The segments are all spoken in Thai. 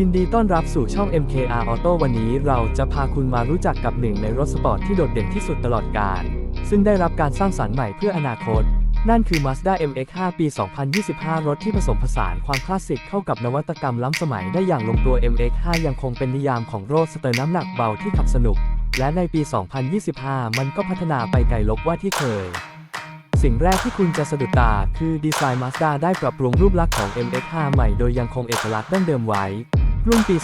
ยินดีต้อนรับสู่ช่อง MKR Auto วันนี้เราจะพาคุณมารู้จักกับหนึ่งในรถสปอร์ตที่โดดเด่นที่สุดตลอดกาล ซึ่งได้รับการสร้างสรรค์ใหม่เพื่ออนาคต นั่นคือ Mazda MX-5 ปี 2025 รถที่ผสมผสานความคลาสสิกเข้ากับนวัตกรรมล้ำสมัยได้อย่างลงตัว MX-5 ยังคงเป็นนิยามของรดสเตอร์น้ำหนักเบาที่ขับสนุก และในปี 2025 มันก็พัฒนาไปไกลลบว่าที่เคยสิ่งแรกที่คุณจะสะดุดตา คือดีไซน์ Mazda ได้ปรับปรุงรูปลักษณ์ของ MX-5 ใหม่โดยยังคงเอกลักษณ์ดั้งเดิมไว้ รุ่นปี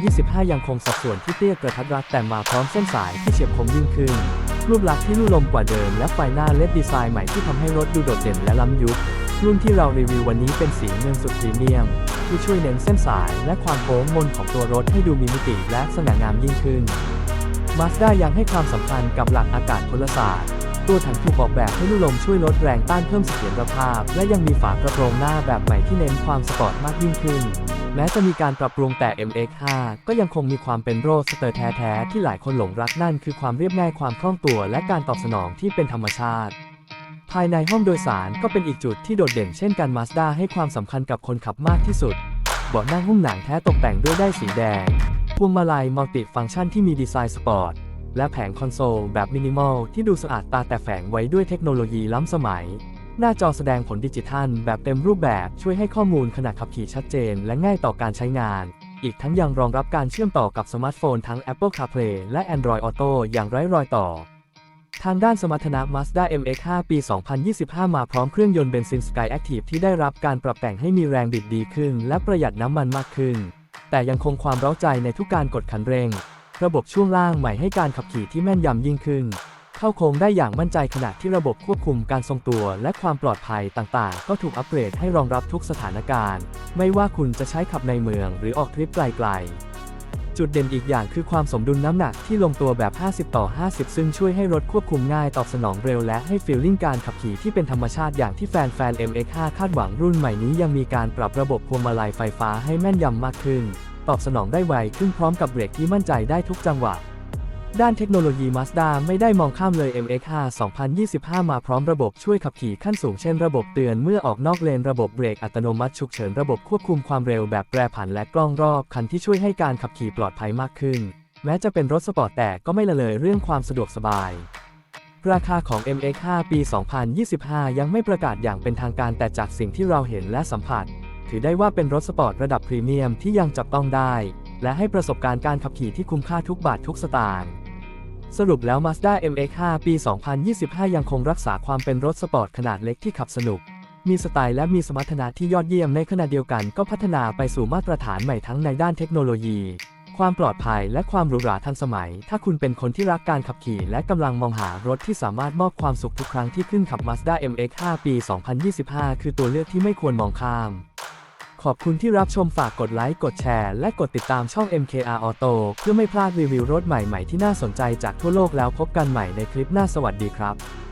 2025 ยังคงสัดส่วนที่เตี้ยกระทัดรัดแต่มาพร้อมเส้นสายที่เฉียบคมยิ่งขึ้น รูปลักษณ์ที่ลู่ลมกว่าเดิมและไฟหน้าเลดดีไซน์ใหม่ที่ทำให้รถดูโดดเด่นและล้ำยุค รุ่นที่เรารีวิววันนี้เป็นสีเงินสุดพรีเมียม ที่ช่วยเน้นเส้นสายและความโค้งมนของตัวรถให้ดูมีมิติและสง่างามยิ่งขึ้น Mazda ยังให้ความสำคัญกับหลักอากาศพลศาสตร์ตัวถังถูกออกแบบให้ลู่ลมช่วยลดแรงต้านเพิ่มเสถียรภาพ และยังมีฝากระโปรงหน้าแบบใหม่ที่เน้นความสปอร์ตมากยิ่งขึ้น แม้จะมีการปรับปรุงแต่ MX5 ก็ยังคงมีความเป็นโรสเตอร์แท้ๆที่หลายคนหลงรักนั่นคือความเรียบง่ายความคล่องตัวและการตอบสนองที่เป็นธรรมชาติ ภายในห้องโดยสารก็เป็นอีกจุดที่โดดเด่นเช่นกัน Mazda ให้ความสำคัญกับคนขับมากที่สุด เบาะนั่งหุ้มหนังแท้ตกแต่งด้วยได้สีแดง พวงมาลัยมัลติฟังก์ชันที่มีดีไซน์สปอร์ตและแผงคอนโซลแบบมินิมอลที่ดูสะอาดตาแต่แฝงไว้ด้วยเทคโนโลยีล้ำสมัย หน้าจอแสดงผลดิจิทัล แบบเต็มรูปแบบช่วยให้ข้อมูลขณะขับขี่ชัดเจน และง่ายต่อการใช้งาน อีกทั้งยังรองรับการเชื่อมต่อกับสมาร์ทโฟนทั้ง Apple CarPlay และ Android Auto อย่างไร้รอยต่อ ทางด้านสมรรถนะ Mazda MX-5 ปี 2025 มาพร้อมเครื่องยนต์เบนซิน Sky Active ที่ได้รับการปรับแต่งให้มีแรงบิดดีขึ้น และประหยัดน้ำมันมากขึ้น แต่ยังคงความเร้าใจในทุกการกดคันเร่ง ระบบช่วงล่างใหม่ให้การขับขี่ที่แม่นยำยิ่งขึ้น เข้าโค้งได้อย่างมั่นใจขณะที่ระบบควบคุมการทรงตัวและความปลอดภัยต่างๆ ก็ถูกอัปเกรดให้รองรับทุกสถานการณ์ ไม่ว่าคุณจะใช้ขับในเมืองหรือออกทริปไกลๆ จุดเด่นอีกอย่างคือความสมดุลน้ำหนักที่ลงตัวแบบ 50 ต่อ 50 ซึ่งช่วยให้รถควบคุมง่ายตอบสนองเร็วและให้ฟีลลิ่งการขับขี่ที่เป็นธรรมชาติอย่างที่แฟนๆ MX5 คาดหวังรุ่นใหม่นี้ยังมีการปรับระบบพวงมาลัยไฟฟ้าให้แม่นยำมากขึ้น ตอบสนองได้ไวขึ้นพร้อมกับเบรกที่มั่นใจได้ทุกจังหวะ ด้านเทคโนโลยี Mazda ไม่ได้มองข้ามเลย MX5 2025 มาพร้อมระบบช่วยขับขี่ขั้นสูงเช่นระบบเตือนเมื่อออกนอกเลนระบบเบรกอัตโนมัติฉุกเฉินระบบควบคุมความเร็วแบบแปรผันและกล้องรอบคันที่ช่วยให้การขับขี่ปลอดภัยมากขึ้น แม้จะเป็นรถสปอร์ตแต่ก็ไม่ละเลยเรื่องความสะดวกสบาย ราคาของ MX5 ปี 2025 ยังไม่ประกาศอย่างเป็นทางการแต่จากสิ่งที่เราเห็นและสัมผัส ถือได้ว่าเป็นรถสปอร์ตระดับพรีเมียมที่ยังจับต้องได้ และให้ประสบการณ์การขับขี่ที่คุ้มค่าทุกบาททุกสตางค์ สรุปแล้ว Mazda MX5 ปี 2025 ยังคงรักษาความเป็นรถสปอร์ตขนาดเล็กที่ขับสนุก มีสไตล์และมีสมรรถนะที่ยอดเยี่ยมในขณะเดียวกันก็พัฒนาไปสู่มาตรฐานใหม่ทั้งในด้านเทคโนโลยี ความปลอดภัยและความหรูหราทันสมัย ถ้าคุณเป็นคนที่รักการขับขี่และกำลังมองหารถที่สามารถมอบความสุขทุกครั้งที่ขึ้นขับ Mazda MX5 ปี 2025 คือตัวเลือกที่ไม่ควรมองข้าม ขอบคุณที่รับชมฝากกดไลค์ กดแชร์ และกดติดตามช่อง MKR Auto เพื่อไม่พลาดรีวิวรถใหม่ๆที่น่าสนใจจากทั่วโลกแล้วพบกันใหม่ในคลิปหน้าสวัสดีครับ